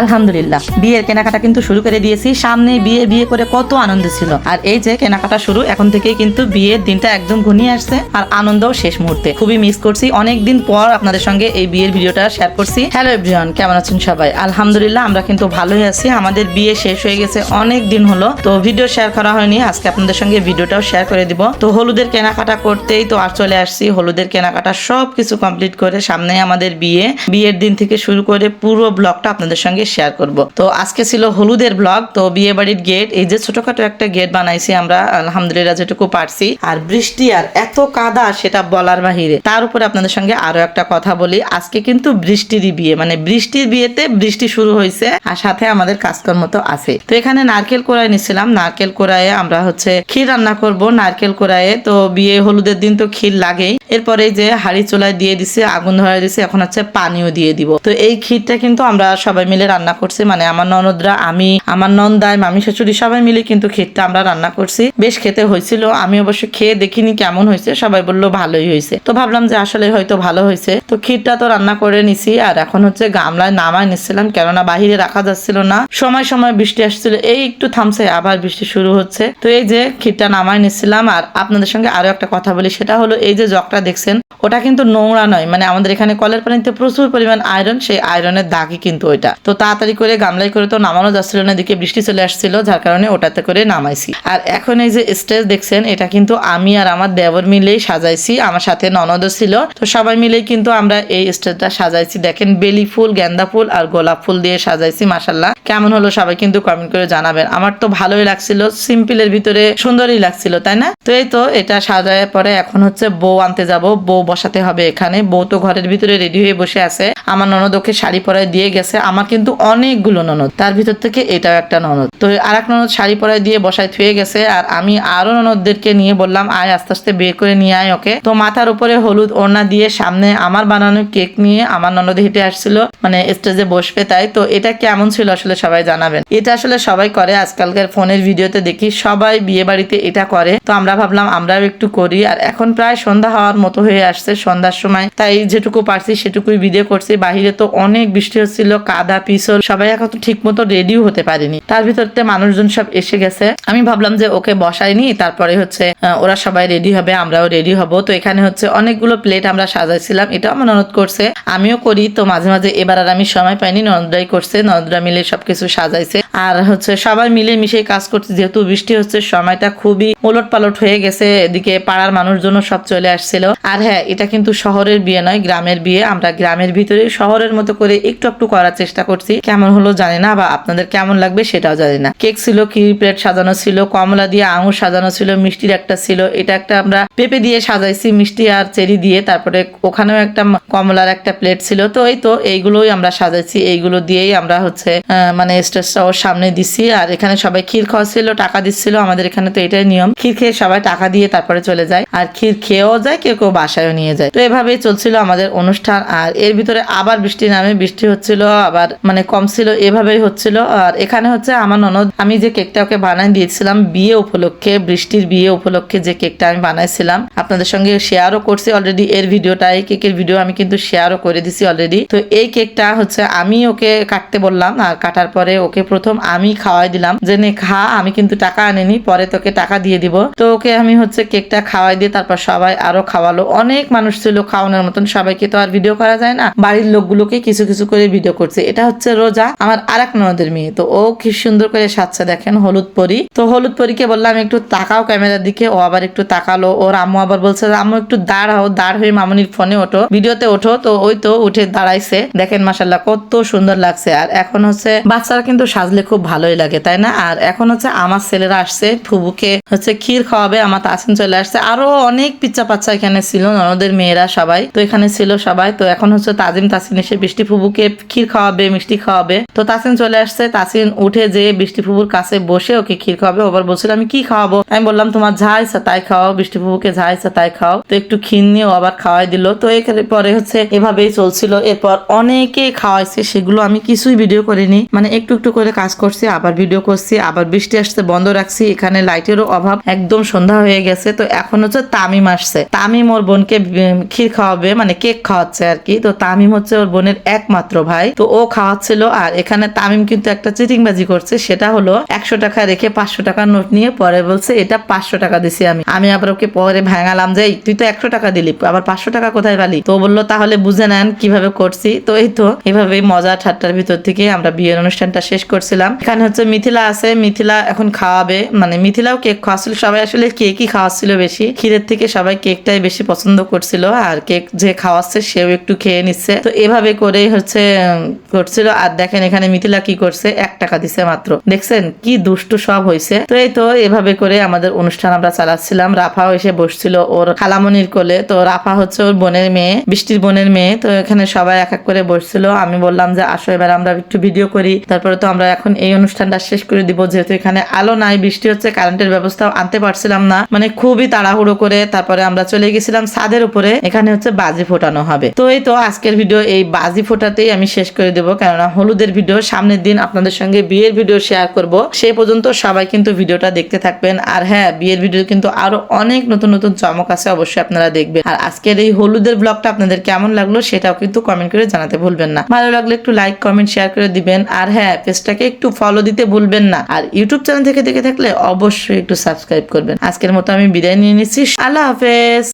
আলহামদুলিল্লাহ। বিয়ের কেনাকাটা কিন্তু শুরু করে দিয়েছি। সামনে বিয়ে বিয়ে করে কত আনন্দ ছিল। আর এই যে কেনাকাটা শুরু, এখন থেকেই কিন্তু বিয়ের দিনটা একদম ঘনিয়ে আসছে আর আনন্দও শেষ মুহূর্তে। খুবই মিস করছি। অনেকদিন পর আপনাদের সঙ্গে এই বিয়ের ভিডিওটা শেয়ার করছি। হ্যালো এভরিওয়ান কেমন আছেন সবাই? আলহামদুলিল্লাহ, আমরা কিন্তু ভালোই আছি। আমাদের বিয়ে শেষ হয়ে গেছে, অনেক দিন হলো। তো ভিডিও শেয়ার করা হয়নি। আজকে আপনাদের সঙ্গে ভিডিওটাও শেয়ার করে দিব। তো হলুদের কেনাকাটা করতেই তো আর চলে আসছি। হলুদের কেনাকাটা সব কিছু কমপ্লিট করে সামনে আমাদের বিয়ে। বিয়ের দিন থেকে শুরু করে পুরো ব্লগটা আপনাদের সঙ্গে শেয়ার করব। তো আজকে ছিল হলুদের ব্লগ তো বিয়ে বাড়ির গেট এই যে ছোটখাটো একটা গেট বানাইছি আমরা, আলহামদুলিল্লাহ যেটুকু পারছি। আর বৃষ্টি আর এত কাদা, সেটা বলার বাহিরে। তার উপরে আপনাদের সঙ্গে আরও একটা কথা বলি। আজকে কিন্তু বৃষ্টিরই বিয়ে মানে বৃষ্টির বিয়েতে বৃষ্টি শুরু হয়েছে আর সাথে আমাদের কাজকর্ম তো আছে। তো এখানে নারকেল কোড়াই নিছিলাম। নারকেল কোড়াইয়ে আমরা হচ্ছে ক্ষীর রান্না করব। নারকেল কোড়াইয়ে তো বিয়ে, হলুদের দিন তো ক্ষীর লাগেই। এরপরে যে হাড়ি চুলায় দিয়ে দিছে, আগুন ধরে দিছে, এখন হচ্ছে পানিও দিয়ে দিব। তো এই ক্ষীরটা কিন্তু আমরা সবাই মিলে রান্না করছি মানে আমার ননদরা, আমি, আমার নন্দায় মামি, শাশুড়ি সবাই মিলে কিন্তু ক্ষীরটা আমরা রান্না করছি। বেশ খেতে হয়েছিল, আমি অবশ্য খেয়ে দেখিনি কেমন হয়েছে, সবাই বলল ভালোই হয়েছে। তো ভাবলাম যে আসলে হয়তো ভালো হয়েছে। তো ক্ষীরটা তো রান্না করে নিছি, আর এখন হচ্ছে গামলায় নামায় নিচ্ছিলাম, কেননা বাহিরে রাখা যাচ্ছিল না। সময় সময় বৃষ্টি আসছিল, এই একটু থামছে, আবার বৃষ্টি শুরু হচ্ছে। তো এই যে ক্ষীরটা নামায় নিচ্ছিলাম, আর আপনাদের সঙ্গে আরও একটা কথা বলি, সেটা হলো এই যে জগটা দেখছেন, ওটা কিন্তু নোংরা নয় মানে আমাদের এখানে কলের পানিতে প্রচুর পরিমাণ আয়রন সেই আয়রনের দাগই কিন্তু ওইটা। তো তাড়াতাড়ি করে গামলাই করে তো নামানো যাচ্ছিল না, এদিকে বৃষ্টি চলে আসছিল, যার কারণে ওটাতে করে নামাইছি। আর এখন এই যে স্টেজ দেখছেন, এটা কিন্তু আমি আর আমার দেবর মিলেই সাজাইছি, আমার সাথে ননদও ছিল। তো সবাই মিলেই কিন্তু আমরা এই স্টেজটা সাজাইছি। দেখেন বেলি ফুল, গেন্দা ফুল আর গোলাপ ফুল দিয়ে সাজাইছি মাসাল্লাহ কেমন হলো সবাই কিন্তু কমেন্ট করে জানাবেন। আমার তো ভালোই লাগছিল, সিম্পলের ভিতরে সুন্দরই লাগছিল, তাই না? তো এই তো, এটা সাজায় পরে এখন হচ্ছে বউ আনতে যাব, বউ বসাতে হবে এখানে, বউ তো ঘরের ভিতরে রেডি হয়ে বসে আছে। আমার ননদ ওকে শাড়ি পরায় দিয়ে গেছে, আমার কিন্তু অনেকগুলো ননদ, তার ভিতর থেকে এটাও একটা ননদ। তো আর এক ননদ শাড়ি পরায় দিয়ে বসায় থুয়ে গেছে, আর আমি আরও ননদদেরকে নিয়ে বললাম, আয় আস্তে আস্তে বের করে নিয়ে আয় ওকে। তো মাথার উপরে হলুদ ওড়না দিয়ে সামনে আমার বানানো কেক নিয়ে আমার ননদ হেঁটে আসছিল মানে স্টেজে বসবে তাই। তো এটা কেমন ছিল আসলে সবাই জানাবেন। এটা আসলে সবাই করে, আজকালকার ফোনের ভিডিওতে দেখি সবাই বিয়ে বাড়িতে এটা করে। তো আমরা ভাবলাম আমরাও একটু করি। আর এখন প্রায় সন্ধ্যা হওয়ার মতো হয়ে আসছে সন্ধ্যার সময়। তাই যেটুকু পারছি সেটুকুই ভিডিও করছি। বাহিরে তো অনেক বৃষ্টি হচ্ছিল, কাদা, পিছল, সবাই এখন তো ঠিক মতো রেডিও হতে পারেনি। তার ভিতরতে মানুষজন সব এসে গেছে। আমি ভাবলাম যে ওকে বসাইনি, তারপরে হচ্ছে ওরা সবাই রেডি হবে, আমরাও রেডি হব। তো এখানে হচ্ছে অনেকগুলো প্লেট আমরা সাজাইছিলাম, এটাও আমার ননদ করছে। আমিও করি, তো মাঝে মাঝে এবার আর আমি সময় পাইনি, ননদরাই করছে, ননদরা মিলে সবকিছু সাজাইছে। আর হচ্ছে সবাই মিলে মিশে কাজ করছে, যেহেতু বৃষ্টি হচ্ছে, সময়টা খুবই ওলট পালট হয়ে গেছে, এদিকে পাড়ার মানুষজন সব চলে আসছিল। আর হ্যাঁ এটা কিন্তু শহরের বিয়ে নয়, গ্রামের বিয়ে। আমরা গ্রামের ভিতরে শহরের মতো করে একটু একটু করার চেষ্টা করছি। কেমন হলো জানি না, বা আপনাদের কেমন লাগবে সেটাও জানি না। কেক ছিল কি প্লেট সাজানো ছিল, কমলা দিয়ে আঙুর সাজানো ছিল, মিষ্টির একটা ছিল। এটা একটা আমরা পেঁপে দিয়ে সাজাইছি, মিষ্টি আর চেরি দিয়ে। তারপরে ওখানেও একটা কমলার একটা প্লেট ছিল। তো এই তো, এইগুলোই আমরা সাজাইছি। এইগুলো দিয়েই আমরা হচ্ছে মানে স্টেজটা ওর সামনে দিছি। আর এখানে সবাই ক্ষীর খাওয়া ছিল টাকা দিচ্ছিল। আমাদের এখানে তো এটাই নিয়ম। ক্ষীর খেয়ে সবাই টাকা দিয়ে তারপরে চলে যায়। আর ক্ষীর খেয়েও যায়, কেউ কেউ বাসায়ও নিয়ে যায়। তো এভাবেই চলছিল আমাদের অনুষ্ঠান। আর এর ভিতরে আবার বৃষ্টি নামে, বৃষ্টি হচ্ছিল, আবার মানে কম ছিল, এভাবেই হচ্ছিল। আর এখানে হচ্ছে আমার ননদ, আমি যে কেকটা ওকে বানাই দিয়েছিলাম বিয়ে উপলক্ষে, বৃষ্টির বিয়ে উপলক্ষে যে কেকটা আমি বানাইছিলাম, আপনাদের সঙ্গে শেয়ারও করছি অলরেডি এর ভিডিওটা এই কেকের ভিডিও আমি কিন্তু শেয়ারও করে দিছি অলরেডি তো এই কেকটা হচ্ছে আমি ওকে কাটতে বললাম, আর কাটার পরে ওকে প্রথম আমি খাওয়াই দিলাম যে, নে, খা, আমি কিন্তু টাকা আনিনি, পরে তোকে টাকা দিয়ে দিব। তো ওকে আমি হচ্ছে কেকটা খাওয়াই দিয়ে তারপর সবাই আরও খাওয়ালো। অনেক মানুষ ছিল খাওয়ানোর মতন, সবাইকে তো আর ভিডিও করা যায় না। বাড়ির লোকগুলোকে কিছু কিছু করে ভিডিও করছে। এটা হচ্ছে রোজা, আমার আর এক ননদের মেয়ে। তো ও কি সুন্দর করে সাজছে দেখেন, হলুদ পরি। তো হলুদ পরীকে বললাম, একটু তাকাও ক্যামেরার দিকে। ও আবার একটু তাকালো। ওর আম্মু আবার বলছে, আম্মু, একটু দাঁড়াও, দাঁড় হয়ে মামুনির ফোনে ওঠো। ভিডিওতে ওঠো। তো ওই তো উঠে দাঁড়াইছে। দেখেন মাসাল্লাহ কত সুন্দর লাগছে। আর এখন হচ্ছে বাচ্চারা কিন্তু সাজলে খুব ভালোই লাগে, তাই না? আর এখন হচ্ছে আমার ছেলেরা আসছে, ফুবুকে হচ্ছে ক্ষীর খাওয়াবে আমার তাসিন চলে আসছে। আরও অনেক পিচ্চা পাচ্চা এখানে ছিল, ননদের মেয়েরা সবাই। তো এখানে ছিল সবাই। তো এখন হচ্ছে তাজিম তাসিন এসে বৃষ্টি ফুবুকে ক্ষীর খাওয়াবে, মিষ্টি খাওয়াবে। তো তাসিন চলে আসছে। তাসিন উঠে যে বৃষ্টি ফুবুর কাছে বসে ওকে ক্ষীর খাওয়াবে। ওবার বলছিল, আমি কি খাওয়াবো? আমি বললাম, তোমার যা ইচ্ছা তাই খাওয়াও বৃষ্টি ফুবুকে যা ইচ্ছা তাই খাও। তো একটু ক্ষীর নিয়ে ও আবার খাওয়াই দিল। তো এখানে পরে হচ্ছে এভাবেই চলছিল। এরপর অনেকে খাওয়াইছে, সেগুলো আমি কিছুই ভিডিও করিনি। মানে একটু একটু করে কাজ করছি, আবার ভিডিও করছি, আবার বৃষ্টি আসতে বন্ধ রাখছি। এখানে লাইটেরও অভাব, একদম সন্ধ্যা হয়ে গেছে, তো এখন হচ্ছে তামিম আসছে। তামিম ওর বোনকে ক্ষীর খাওয়াবে মানে কেক খাওয়াচ্ছে আর কি। তো তামিম হচ্ছে ওর বোনের একমাত্র ভাই। তো ও খাওয়াচ্ছিল আর এখানে তামিম কিন্তু একটা চিটিংবাজি করছে, সেটা হলো একশো টাকা রেখে পাঁচশো টাকার নোট নিয়ে পরে বলছে, এটা পাঁচশো টাকা দিছি আমি। আমি আবার ওকে পরে ভাঙালাম যে তুই তো একশো টাকা দিলি, আবার পাঁচশো টাকা কোথায় পালি? তো বলল, তাহলে বুঝে নেন কীভাবে করছি। তো এই তো, এভাবেই মজা ঠাট্টার ভিতর থেকে আমরা বিয়ের অনুষ্ঠানটা শেষ করছিলাম। এখানে হচ্ছে মিথিলা আছে, মিথিলা এখন খাওয়াবে মানে মিথিলাও কেক খাওয়াচ্ছিল, সবাই আসলে কেকই খাওয়াচ্ছিল বেশি? ক্ষীরের থেকে সবাই কেকটাই বেশি পছন্দ করছিল আর কেক যে খাওয়াচ্ছে সেও একটু খেয়ে নিচ্ছে। তো এভাবে করেই হচ্ছে করছিল। আর দেখেন এখানে মিথিলা কি করছে? এক টাকা দিছে মাত্র। দেখছেন? কি দুষ্টু সব হয়েছে তো এই তো এভাবে করে আমাদের অনুষ্ঠান আমরা চালাচ্ছিলাম। রাফাও এসে বসছিল ওর খালামনির কোলে। তো রাফা হচ্ছে ওর বোনের মেয়ে, বৃষ্টির বোনের মেয়ে। তো এখানে সবাই এক এক করে বসছিল। আমি বললাম যে, আসো, এবার আমরা একটু ভিডিও করি। তারপরে তো আমরা এখন এই অনুষ্ঠানটা শেষ করে দিব। যেহেতু এখানে আলো নাই, বৃষ্টি হচ্ছে, কারেন্টের ব্যবস্থাও আনতে পারছিলাম না। মানে খুবই তাড়াহুড়ো করে তারপরে আমরা চলে গেছিলাম ছাদের উপরে। এখানে হচ্ছে বাজি ফোটানো হবে। তো এই তো আজকের ভিডিও, এই বাজি ফোটাতেই আমি শেষ করে দেবো। কেননা হলুদের ভিডিও, সামনের দিন আপনাদের সঙ্গে বিয়ের ভিডিও শেয়ার করব। সেই পর্যন্ত সবাই কিন্তু ভিডিওটা দেখতে থাকবেন। আর হ্যাঁ বিয়ের ভিডিও কিন্তু আরও অনেক নতুন নতুন চমক আছে অবশ্যই আপনারা দেখবেন। আর আজকের এই হলুদের ব্লগটা আপনাদের কেমন লাগল সেটাও কিন্তু কমেন্ট করে জানাতে ভুলবেন না। ভালো লাগলে একটু লাইক কমেন্ট শেয়ার করে দিবেন। আর হ্যাঁ পেজটাকে একটু ফলো দিতে ভুলবেন না। আর ইউটিউব চ্যানেল থেকে দেখে থাকলে অবশ্যই একটু সাবস্ক্রাইব করবেন। আজকের মতো আমি বিদায় নিয়ে নিচ্ছি। আল্লাহ হাফেজ।